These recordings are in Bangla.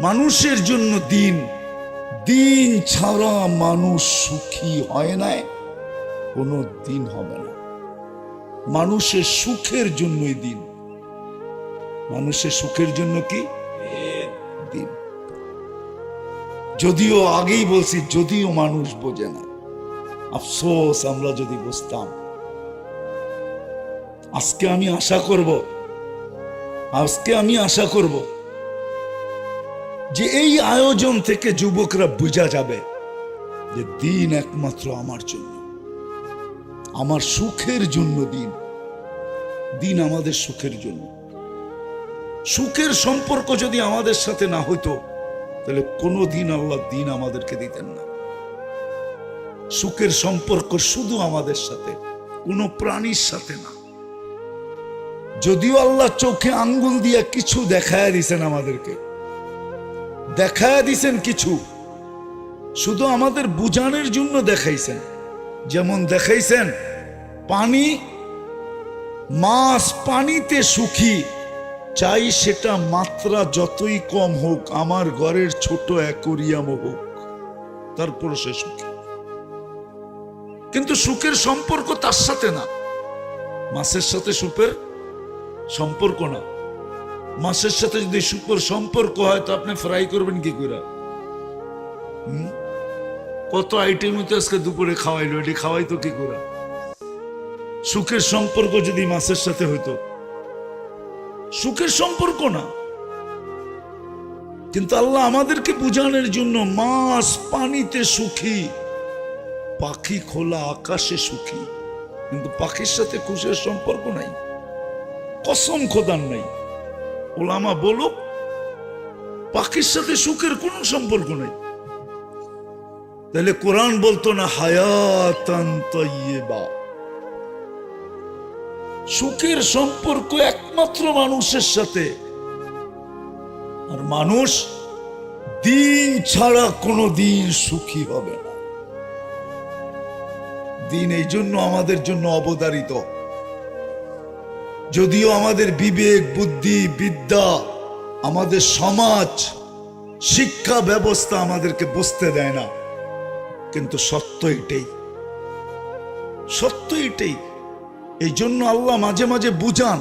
মানুষের জন্য দিন। দিন ছাড়া মানুষ সুখী হয় না, কোনো দিন হবে না। মানুষের সুখের জন্যই দিন। মানুষের সুখের জন্য কি? দিন। যদিও আগেই বলছি, যদিও মানুষ বোঝে না। আফসোস, আমরা যদি বুঝতাম। আজকে আমি আশা করব, আজকে আমি আশা করব যে এই আয়োজন থেকে যুবকরা বোঝা যাবে যে দিন একমাত্র আমার জন্য। আমার সুখের জন্য দিন। দিন আমাদের সুখের জন্য। সুখের সম্পর্ক যদি আমাদের সাথে না হইতো, তাহলে কোনো দিন আল্লাহ দিন আমাদেরকে দিতেন না। সুখের সম্পর্ক শুধু আমাদের সাথে, কোনো প্রাণীর সাথে না। যদিও আল্লাহ চোখে আঙ্গুল দিয়া কিছু দেখায় দিছেন আমাদেরকে দেখায় দিছেন কিছু। শুধু আমাদের বুঝানোর জন্য দেখাইছেন। যেমন দেখাইছেন, পানি, মাছ পানিতে সুখী চাই সেটা মাত্রা যতই কম হোক, আমার ঘরের ছোট অ্যাকোরিয়াম হোক। তারপর সে সুখী কিন্তু সুখের সম্পর্ক তার সাথে না। মাছের সাথে সুখের সম্পর্ক না। মাছের সাথে যদি সুখের সম্পর্ক হয়, তো আপনি ফ্রাই করবেন কি করে কত আইটেম তো আজকে দুপুরে খাওয়াইলো, এটি খাওয়াইতো কি করে সুখের সম্পর্ক যদি মাছের সাথে হইতো। সুখের সম্পর্ক না। কিন্তু আল্লাহ আমাদেরকে বুঝানোর জন্য মাছ পানিতে সুখী, পাখি খোলা আকাশে সুখী। কিন্তু পাখির সাথে খুশের সম্পর্ক নাই। কসম খোদার নাই। ওলামা বলো পাখির সাথে সুখের কোনো সম্পর্ক নাই। তাহলে কোরআন বলতো না, হায়াতান তৈবা সুখের সম্পর্ক একমাত্র মানুষের সাথে। আর মানুষ দিন ছাড়া কোনো দিন সুখী হবে না। দিন এই জন্য আমাদের জন্য অবদারিত। যদিও আমাদের বিবেক, বুদ্ধি, বিদ্যা, আমাদের সমাজ, শিক্ষা ব্যবস্থা আমাদেরকে বুঝতে দেয় না। কিন্তু সত্য এটাই। সত্য এটাই। এই জন্য আল্লাহ মাঝে মাঝে বুঝান,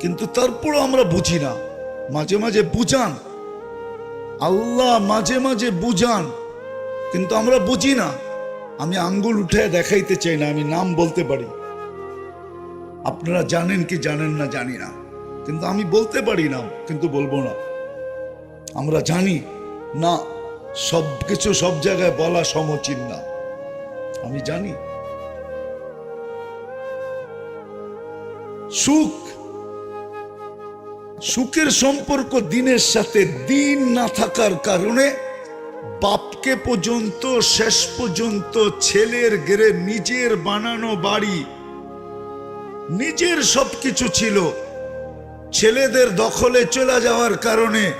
কিন্তু তারপরও আমরা বুঝি না। মাঝে মাঝে বুঝান। আল্লাহ মাঝে মাঝে বুঝান, কিন্তু আমরা বুঝি না। আমি আঙ্গুল উঠে দেখাইতে চাই না, আমি নাম বলতে পারি। আপনারা জানেন কি জানেন না, জানি না। কিন্তু আমি বলতে পারি না, কিন্তু বলব না। আমরা জানি না সব কিছু সব জায়গায় বলা সমচিন না। আমি জানি। সুখ, সুখের সম্পর্ক দিনের সাথে দিন না থাকার কারণে বাপকে পর্যন্ত, শেষ পর্যন্ত ছেলের গেরে নিজের বানানো বাড়ি নিজের সবকিছু ছিল। ছেলেদের দখলে চলে যাওয়ার কারণে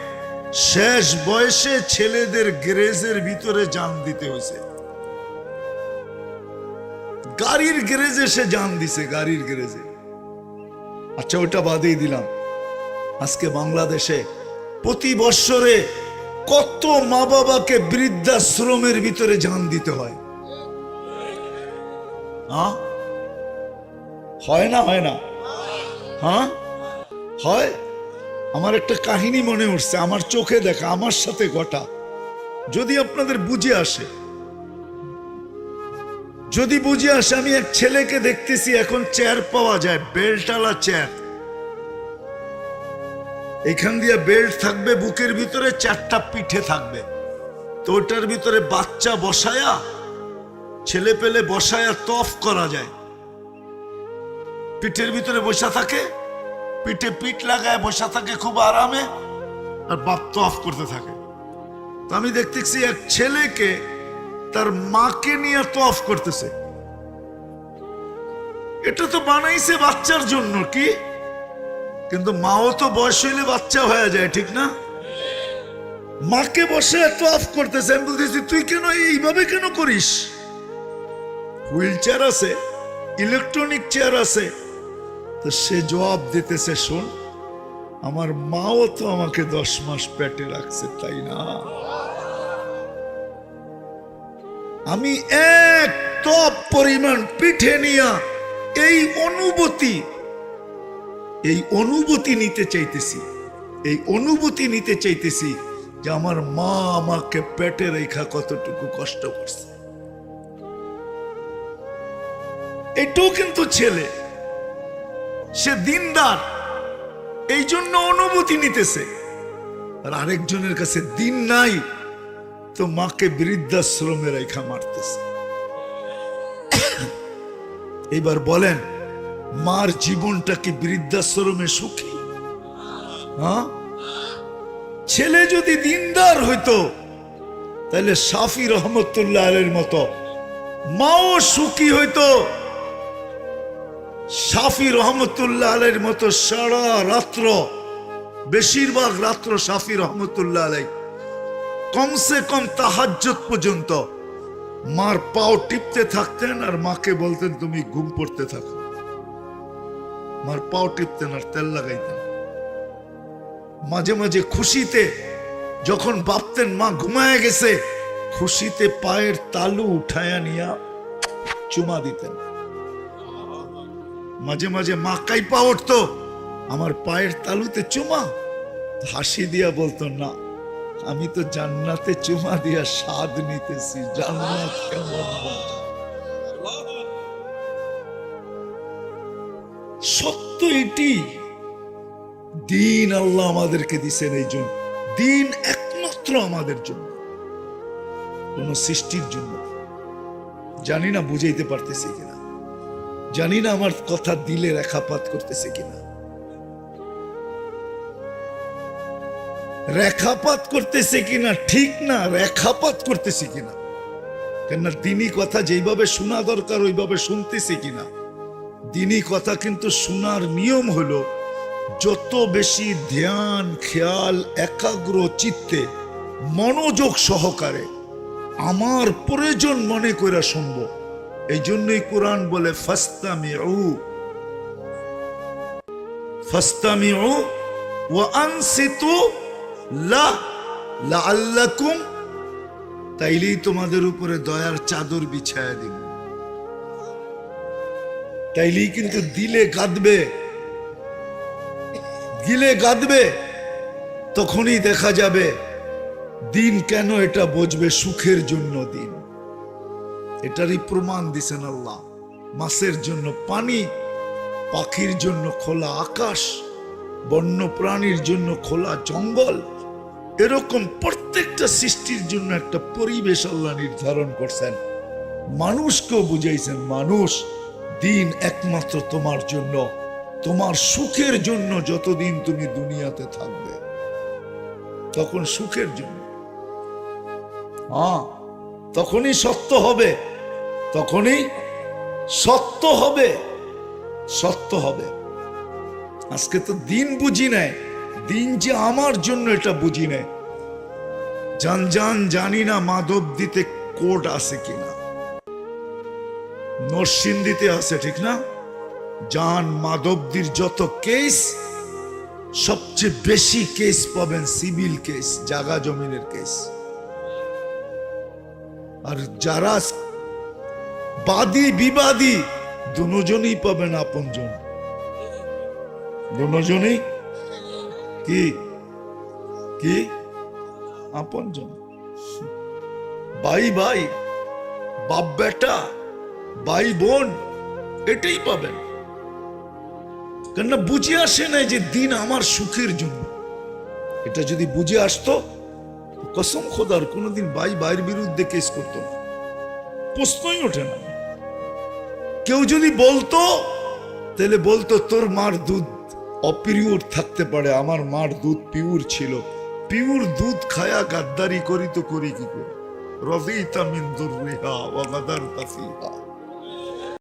শেষ বয়সে ছেলেদের গ্যারেজের ভিতরে জান দিতে হয়েছে। গাড়ির গ্যারেজে সে জান দিছে, গাড়ির গ্যারেজে। আচ্ছা ওটা বাদেই দিলাম। আজকে বাংলাদেশে প্রতি বৎসরে কত মা বাবাকে বৃদ্ধাশ্রমের ভিতরে জান দিতে হয়। হ্যাঁ হয় না হয় না? হ্যাঁ? হয়? আমার একটা কাহিনী মনে উঠছে, আমার চোখে দেখা, আমার সাথে ঘটা। যদি আপনাদের বুঝে আসে। যদি বুঝে আসে, আমি এক ছেলেকে দেখতেছি, এখন চেয়ার পাওয়া যায়, বেল্টালা চেয়ার এখান দিয়ে বেল্ট থাকবে, বুকের ভিতরে চারটা পিঠে থাকবে। তো ওটার ভিতরে বাচ্চা বসায়া, ছেলে পেলে বসায়া তফ করা যায়। পিঠের ভিতরে বসা থাকে, পিঠে পিঠ লাগায় বসা থাকে খুব আরামে আর বাপ তো অফ করতে থাকে। তো আমি দেখতেছি এক ছেলেকে তার মাকে নিয়ে তো অফ করতেছে। এটা তো বানাইছে বাচ্চার জন্য কি? কিন্তু মাও তো বয়স হইলে বাচ্চা হয়ে যায়, ঠিক না? মাকে বসে এত অফ করতেছে, আমি বলতেছি, তুই কেন এইভাবে কেন করিস? হুইল চেয়ার আছে ইলেকট্রনিক চেয়ার আছে তো সে জবাব দিতেছে, শোন, আমার মাও তো আমাকে দশ মাস পেটে রাখছে, তাই না? আমি এক টপ পরিমাণ পিঠে নিয়া এই অনুভূতি এই অনুভূতি নিতে চাইতেছি, এই অনুভূতি নিতে চাইতেছি যে আমার মা আমাকে পেটে রেখা কতটুকু কষ্ট করছে। এটাও কিন্তু ছেলে। সে দিনদার। এই জন্য অনুভূতি নিতেছে। আর আরেকজনের কাছে দিন নাই, তো মাকে বৃদ্ধাশ্রমে রেখা মারতেছে। এবার বলেন, মার জীবনটা কি বৃদ্ধাশ্রমে সুখী? হ্যাঁ? ছেলে যদি দিনদার হইতো, তাহলে সাফি রহমতুল্লাহ আলের মতো মাও সুখী হইতো। সাফি রহমতুল্লাহ আলের মতো সারা রাত্র, বেশিরভাগ রাত্র সাফি রহমতুল্লাহ আলাই কমসে কম তাহাজ্জত পর্যন্ত মার পাও টিপতে থাকতেন আর মাকে বলতেন, তুমি ঘুম পড়তে থাকো। মার পাও টিপতেন আর তেল লাগাইতেন। মাঝে মাঝে খুশিতে যখন ভাবতেন, মা ঘুমায় গেছে, খুশিতে পায়ের তালু উঠায়া নিয়া চুমা দিতেন। মাঝে মাঝে মা কাইপা উঠতো। আমার পায়ের তালুতে চুমা। হাসি দিয়া বলতো, না, আমি তো জান্নাতে চুমা দিয়া স্বাদ নিতেছি। জান্নাত কেমন সত্য এটি। দিন আল্লাহ আমাদেরকে দিছেন এই জন্য। দিন একমাত্র আমাদের জন্য। কোন সৃষ্টির জন্য। জানি না, বুঝাইতে পারতেছি কিনা। জানি না আমার কথা দিলে রেখাপাত করতেছে কিনা। রেখাপাত করতেছে কিনা ঠিক না, রেখাপাত করতেছে কিনা। কেননা দিনই কথা যেইভাবে শোনা দরকার, ওইভাবে শুনতেছে কিনা। দিনই কথা কিন্তু শোনার নিয়ম হলো, যত বেশি ধ্যান, খেয়াল, একাগ্র চিত্তে মনোযোগ সহকারে আমার প্রয়োজন মনে করে শুনব। এই জন্যই কোরআন বলে, ফাস্তামিউ। ফাস্তামি ওয়া আনসিতু লা তাইলেই তোমাদের উপরে দয়ার চাদর বিছায়া দিব। তাইলেই কিন্তু দিলে গাদবে। গিলে গাদবে, তখনই দেখা যাবে, দিন কেন এটা বুঝবে সুখের জন্য দিন। এটারই প্রমাণ দিছেন আল্লাহ। মাছের জন্য পানি, পাখির জন্য খোলা আকাশ বন্য প্রাণীর জন্য খোলা জঙ্গল। এরকম প্রত্যেকটা সৃষ্টির জন্য একটা পরিবেশ আল্লাহ নির্ধারণ করছেন। মানুষকেও বুঝাইছেন, মানুষ, দিন একমাত্র তোমার জন্য। তোমার সুখের জন্য যতদিন তুমি দুনিয়াতে থাকবে। তখন সুখের জন্য। হ্যাঁ তখনই সত্য হবে। তখনই সত্য হবে সত্য হবে। আজকে তো দিন বুঝি নেয়, দিন যে আমার জন্য এটা বুঝি নেয়। জান জান জানি না মাধব দিতে কোর্ট আছে কিনা। নরসিংদীতে আছে, ঠিক না? জান মাধবদির যত কেস, সবচেয়ে বেশি কেস পাবেন সিভিল কেস, জাগা জমিনের কেস। আর যারা বাদী বিবাদী, দুজনই পাবেন আপনজন। দুজনই? কি? কি? আপনজন। ভাই ভাই বাপ বেটা ভাই বোন, এটাই পাবেন। কেননা বুঝে আসে নাই যে দিন আমার সুখের জন্য। এটা যদি বুঝে আসতো কসম খোদার কোনোদিন ভাই ভাইয়ের বিরুদ্ধে কেস করতো না। প্রশ্নই ওঠে না। কেউ যদি বলতো, তাহলে বলতো তোর মার দুধ অপিরিয়র থাকতে পারে, আমার মার দুধ পিউর ছিল। পিউর দুধ খায়া গাদ্দারি করি তো করি কি করে? রবি তামিন দুর্রিহা ও গাদারতা ফিহা